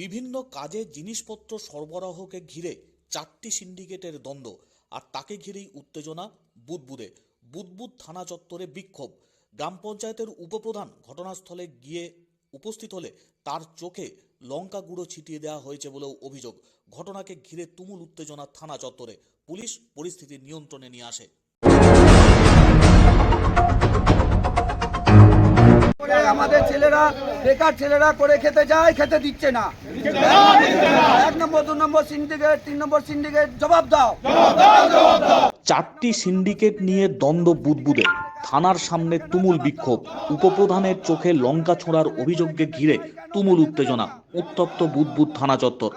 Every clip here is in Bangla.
বিভিন্ন কাজে জিনিসপত্র সরবরাহকে ঘিরে চারটি সিন্ডিকেটের দ্বন্দ্ব, আর তাকে ঘিরেই উত্তেজনা, বুদবুদে। বুদবুদ থানা চত্বরে বিক্ষোভ। গ্রাম পঞ্চায়েতের উপপ্রধান ঘটনাস্থলে গিয়ে উপস্থিত হলে তার চোখে লঙ্কা গুঁড়ো ছিটিয়ে দেওয়া হয়েছে বলেও অভিযোগ। ঘটনাকে ঘিরে তুমুল উত্তেজনা থানা চত্বরে। পুলিশ পরিস্থিতি নিয়ন্ত্রণে নিয়ে আসে। আমাদের ছেলেরা বেকার ছেলেরা করে খেতে যায়, খেতে দিচ্ছে না। এক নম্বর, দু নম্বর সিন্ডিকেট তিন নম্বর সিন্ডিকেট জবাব দাও। চারটি সিন্ডিকেট নিয়ে দ্বন্দ্ব বুদবুদে। থানার সামনে তুমুল বিক্ষোভ। উপপ্রধানের চোখে লঙ্কা ছোঁড়ার অভিযোগকে ঘিরে তুমুল উত্তেজনা। উত্তপ্ত বুদবুদ থানা চত্বর।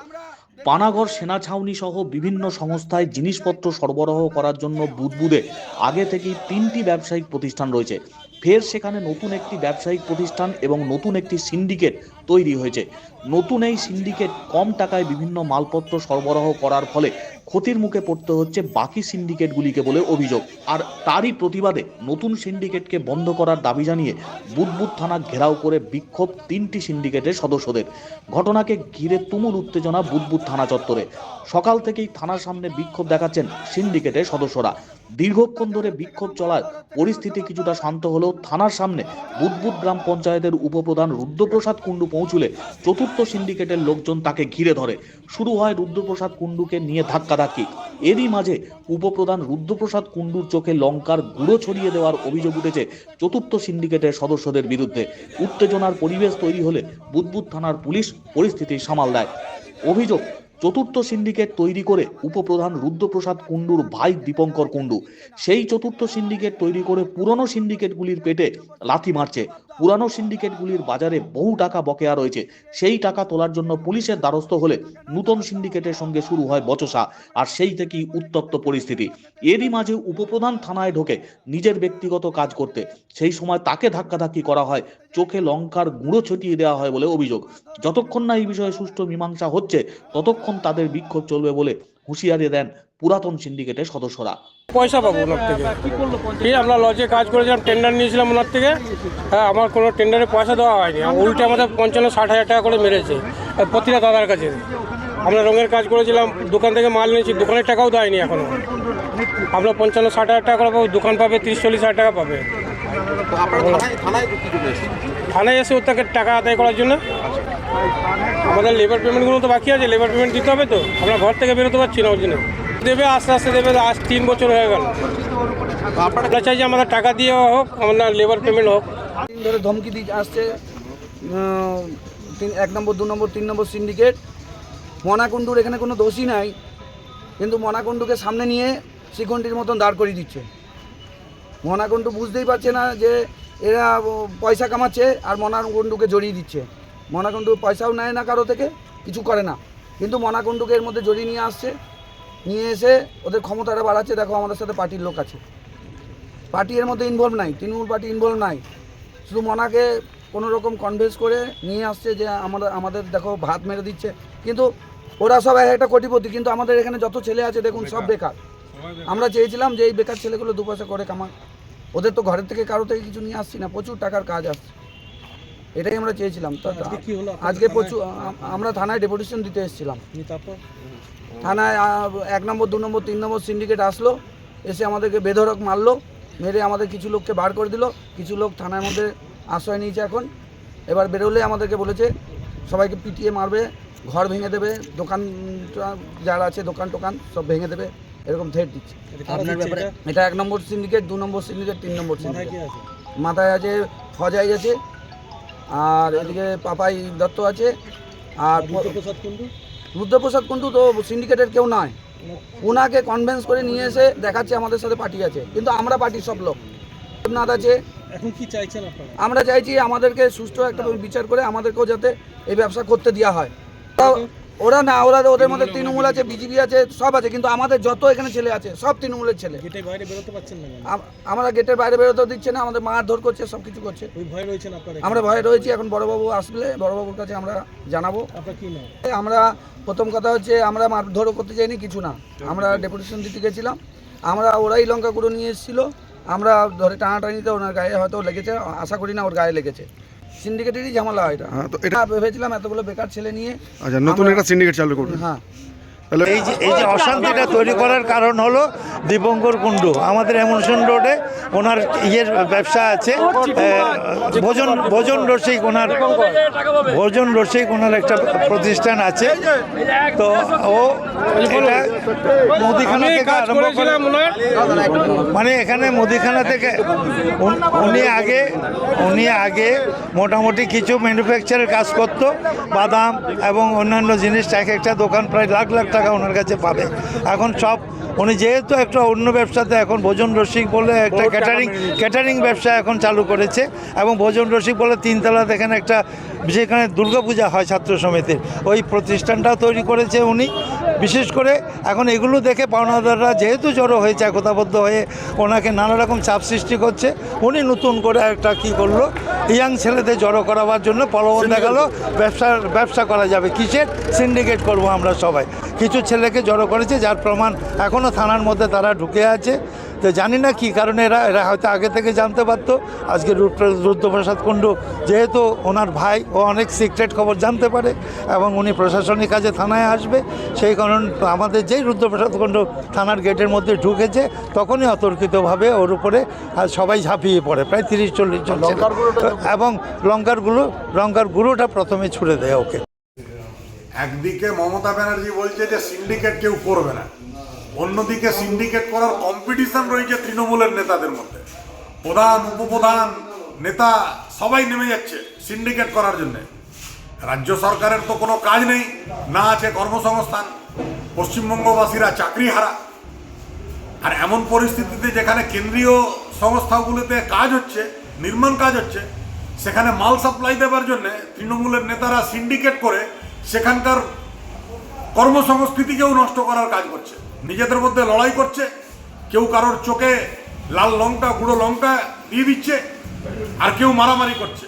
পানাগড় সেনা ছাউনি সহ বিভিন্ন সংস্থায় জিনিসপত্র সরবরাহ করার জন্য বুদবুদে আগে থেকেই তিনটি ব্যবসায়িক প্রতিষ্ঠান রয়েছে। ফের সেখানে নতুন একটি ব্যবসায়িক প্রতিষ্ঠান এবং নতুন একটি সিন্ডিকেট তৈরি হয়েছে। নতুন এই সিন্ডিকেট কম টাকায় বিভিন্ন মালপত্র সরবরাহ করার ফলে ক্ষতির মুখে পড়তে হচ্ছে বাকি সিন্ডিকেটগুলিকে বলে অভিযোগ। আর তারই প্রতিবাদে নতুন সিন্ডিকেটকে বন্ধ করার দাবি জানিয়ে বুদবুদ থানা ঘেরাও করে বিক্ষোভ তিনটি সিন্ডিকেটের সদস্যদের। ঘটনাকে ঘিরে তুমুল উত্তেজনা বুদবুদ থানা চত্বরে। সকাল থেকেই থানার সামনে বিক্ষোভ দেখাচ্ছেন সিন্ডিকেটের সদস্যরা। দীর্ঘক্ষণ ধরে বিক্ষোভ চলায় পরিস্থিতি কিছুটা শান্ত হলেও থানার সামনে বুদবুদ গ্রাম পঞ্চায়েতের উপপ্রধান রুদ্রপ্রসাদ কুণ্ডু পৌঁছলে চতুর্থ সিন্ডিকেটের লোকজন তাকে ঘিরে ধরে। শুরু হয় রুদ্রপ্রসাদ কুণ্ডুকে নিয়ে ধাক্কাধাক্কি। এরই মাঝে উপপ্রধান রুদ্রপ্রসাদ কুণ্ডুর চোখে লঙ্কার গুঁড়ো ছড়িয়ে দেওয়ার অভিযোগ উঠেছে চতুর্থ সিন্ডিকেটের সদস্যদের বিরুদ্ধে। উত্তেজনার পরিবেশ তৈরি হলে বুদবুদ থানার পুলিশ পরিস্থিতি সামাল দেয়। অভিযোগ, চতুর্থ সিন্ডিকেট তৈরি করে উপপ্রধান রুদ্রপ্রসাদ কুণ্ডুর ভাই দীপঙ্কর কুণ্ডু। সেই চতুর্থ সিন্ডিকেট তৈরি করে পুরনো সিন্ডিকেটগুলির পেটে লাথি মারছে। পুরানো সিন্ডিকেটগুলির বাজারে বহু টাকা বকেয়া রয়েছে। সেই টাকা তোলার জন্য পুলিশের দ্বারস্থ হলে নূতন সিন্ডিকেটের সঙ্গে শুরু হয় বচসা, আর সেই থেকেই উত্তপ্ত পরিস্থিতি। এরই মাঝে উপপ্রধান থানায় ঢোকে নিজের ব্যক্তিগত কাজ করতে। সেই সময় তাকে ধাক্কাধাক্কি করা হয় চোখে লঙ্কার গুঁড়ো ছটিয়ে দেওয়া হয় বলে অভিযোগ। যতক্ষণ না এই বিষয়ে সুষ্ঠু মীমাংসা হচ্ছে ততক্ষণ তাদের বিক্ষোভ চলবে বলে হুঁশিয়ারি দেন পুরাতন সিন্ডিকেটের সদস্যরা। পয়সা পাবো ওনার থেকে। এই আমরা লজে কাজ করেছিলাম টেন্ডার নিয়েছিলাম ওনার থেকে। হ্যাঁ আমার কোনো টেন্ডারে পয়সা দেওয়া হয়নি। উল্টে আমাদের পঞ্চান্ন ষাট হাজার টাকা করে মেরেছে। আর প্রতিটা দাদার কাছে। আমরা রঙের কাজ করেছিলাম দোকান থেকে মাল নিয়েছি দোকানের টাকাও দেয়নি এখনও। আমরা পঞ্চান্ন ষাট হাজার টাকা করে পাবো দোকান পাবে তিরিশ চল্লিশ হাজার টাকা পাবে। থানায় এসে ওর থেকে টাকা আদায় করার জন্য? আমাদের লেবার পেমেন্টগুলো তো বাকি আছে লেবার পেমেন্ট দিতে হবে তো। আমরা ঘর থেকে বেরোতে পারছি না ওর জন্য। দেবে, আস্তে আস্তে দেবে, আজ তিন বছর হয়ে গেল। আমরা চাই যে আমাদের টাকা দিয়ে হোক, আমাদের লেবার পেমেন্ট হোক। ধরে ধমকি দিয়ে আসছে এক নম্বর, দু নম্বর, তিন নম্বর সিন্ডিকেট মনাকুণ্ডুর এখানে কোনো দোষী নাই, কিন্তু মনাকুণ্ডুকে সামনে নিয়ে সিকন্ডির মতন দাঁড় করিয়ে দিচ্ছে। মনাকুণ্ডু বুঝতেই পারছে না যে এরা পয়সা কামাচ্ছে আর মনাকুণ্ডুকে জড়িয়ে দিচ্ছে। মনাকুণ্ডু পয়সাও নেয় না কারও থেকে কিছু করে না। কিন্তু মনাকুণ্ডুকে এর মধ্যে জড়িয়ে নিয়ে আসছে নিয়ে এসে ওদের ক্ষমতাটা বাড়াচ্ছে। দেখো আমাদের সাথে পার্টির লোক আছে। পার্টি এর মধ্যে ইনভলভ নাই তৃণমূল পার্টি ইনভলভ নাই। শুধু মনাকে কোনো রকম কনভিন্স করে নিয়ে আসছে যে আমাদের আমাদের দেখো ভাত মেরে দিচ্ছে। কিন্তু ওরা সব এক একটা কোটিপতি কিন্তু আমাদের এখানে যত ছেলে আছে দেখুন সব বেকার। আমরা চেয়েছিলাম যে এই বেকার ছেলেগুলো দু পয়সা করে কামা ওদের তো ঘরের থেকে কারও থেকে কিছু নিয়ে আসছি না প্রচুর টাকার কাজ আসছে। এটাই আমরা চেয়েছিলাম। আজকে প্রচুর আমরা থানায় ডেপুটেশন দিতে এসেছিলাম। থানায় এক নম্বর দু নম্বর তিন নম্বর সিন্ডিকেট আসলো এসে আমাদেরকে বেধরক মারলো মেরে আমাদের কিছু লোককে বার করে দিল। কিছু লোক থানার মধ্যে আশ্রয় নিয়েছে এখন। এবার বেরোলে আমাদেরকে বলেছে সবাইকে পিটিয়ে মারবে ঘর ভেঙে দেবে দোকান যারা আছে দোকান টোকান সব ভেঙে দেবে। এরকম থ্রেট দিচ্ছে। আপনার ব্যাপারে এটা? এক নম্বর সিন্ডিকেট দু নম্বর সিন্ডিকেট তিন নম্বর সিন্ডিকেট মাথায় আছে ফজাই আছে আর এদিকে পাপাই দত্ত আছে আর রুদ্রপ্রসাদ কুণ্ডু? তো সিন্ডিকেটের কেউ নয়। ওনাকে কনভেন্স করে নিয়ে এসে দেখাচ্ছে আমাদের সাথে পার্টি আছে। কিন্তু আমরা পার্টির সব লোক। দেবনাথ আছে। এখন কি চাইছেন আমরা চাইছি আমাদেরকে সুষ্ঠু একটা বিচার করে আমাদেরকেও যাতে এই ব্যবসা করতে দেওয়া হয়। ওরা- ওরা না ওরা ওদের মধ্যে তৃণমূল আছে বিজেপি আছে সব আছে কিন্তু আমাদের যত এখানে ছেলে আছে সব তৃণমূলের ছেলে। গেটে বাইরে বেরোতে পারছেন না আমরা গেটের বাইরে বেরোতেও দিচ্ছে না আমাদের মারধর করছে সব কিছু করছে। ওই ভয় আমরা ভয়ে রয়েছি এখন বড়বাবু আসলে বড়বাবুর কাছে আমরা জানাব। আমরা প্রথম কথা হচ্ছে আমরা মারধরও করতে চাইনি কিছু না। আমরা ডেপুটেশন দিতে গেছিলাম। আমরা ওরাই লঙ্কা গুঁড়ো নিয়ে এসেছিল। আমরা ধরে টানাটানিতে ওনার গায়ে হয়তো লেগেছে আশা করি না ওর গায়ে লেগেছে। সিন্ডিকেটেরই ঝামেলা হয় এটা। হ্যাঁ, তো এটা- ভেবেছিলাম এতগুলো বেকার ছেলে নিয়ে আচ্ছা নতুন একটা সিন্ডিকেট চালু করবে। হ্যাঁ। এই যে এই যে অশান্তিটা তৈরি করার কারণ হলো দীপঙ্কর কুণ্ডু আমাদের এমনসন রোডে ওনার ইয়ের ব্যবসা আছে ভোজন ভোজন রসিক ওনার ভোজন রসিক ওনার একটা প্রতিষ্ঠান আছে। তো ও এটা মুদিখানা থেকে আরম্ভ করে মানে এখানে মুদিখানা থেকে উন- উনি আগে উনি আগে মোটামুটি কিছু ম্যানুফ্যাকচারের কাজ করতো বাদাম এবং অন্যান্য জিনিস এক একটা দোকান প্রায় লাখ লাখ টাকা ওনার কাছে পাবে। এখন সব উনি যেহেতু একটা অন্য ব্যবসাতে এখন ভোজন রসিক বলে একটা ক্যাটারিং ক্যাটারিং ব্যবসা এখন চালু করেছে এবং ভোজন রসিক বলে তিনতলা এখানে একটা যেখানে দুর্গাপূজা হয় ছাত্র সমিতির ওই প্রতিষ্ঠানটাও তৈরি করেছে উনি। বিশেষ করে এখন এগুলো দেখে পাওনাদাররা যেহেতু জড়ো হয়েছে একতাবদ্ধ হয়ে ওনাকে নানা রকম চাপ সৃষ্টি করছে উনি নতুন করে একটা কি করল ইয়াং ছেলেদের জড়ো করাবার জন্য প্রলোভন দেখাল ব্যবসার ব্যবসা করা যাবে কিসের সিন্ডিকেট করব আমরা সবাই? কিছু ছেলেকে জড়ো করেছে যার প্রমাণ এখনও থানার মধ্যে তারা ঢুকে আছে। তো জানি না কী কারণে এরা এরা হয়তো আগে থেকে জানতে পারতো। আজকে রুদ্রপ্রসাদ কুণ্ডু যেহেতু ওনার ভাই ও অনেক সিক্রেট খবর জানতে পারে এবং উনি প্রশাসনিক কাজে থানায় আসবে। সেই কারণ আমাদের যেই রুদ্রপ্রসাদ কুণ্ডু থানার গেটের মধ্যে ঢুকেছে তখনই অতর্কিতভাবে ওর উপরে আর সবাই ঝাঁপিয়ে পড়ে। প্রায় তিরিশ চল্লিশ জন এবং লঙ্কার গুঁড়ো লঙ্কার গুঁড়োটা প্রথমে ছুড়ে দেয় ওকে। একদিকে মমতা ব্যানার্জি বলছে যে সিন্ডিকেট কেউ করবে না। অন্যদিকে সিন্ডিকেট করার কম্পিটিশন রয়েছে তৃণমূলের নেতাদের মধ্যে। প্রধান, উপপ্রধান, নেতা সবাই নেমে যাচ্ছে সিন্ডিকেট করার জন্য। রাজ্য সরকারের তো কোনো কাজ নেই, না আছে কর্মসংস্থান, পশ্চিমবঙ্গবাসীরা চাকরি হারা আর এমন পরিস্থিতিতে যেখানে কেন্দ্রীয় সংস্থাগুলোতে কাজ হচ্ছে, নির্মাণ কাজ হচ্ছে, সেখানে মাল সাপ্লাই দেবার জন্য তৃণমূলের নেতারা সিন্ডিকেট করে সেখানকার কর্মসংস্কৃতিকেও নষ্ট করার কাজ করছে। নিজেদের মধ্যে লড়াই করছে, কেউ কারোর চোখে লাল লঙ্কা, গুঁড়ো লঙ্কা দিয়ে দিচ্ছে, আর কেউ মারামারি করছে।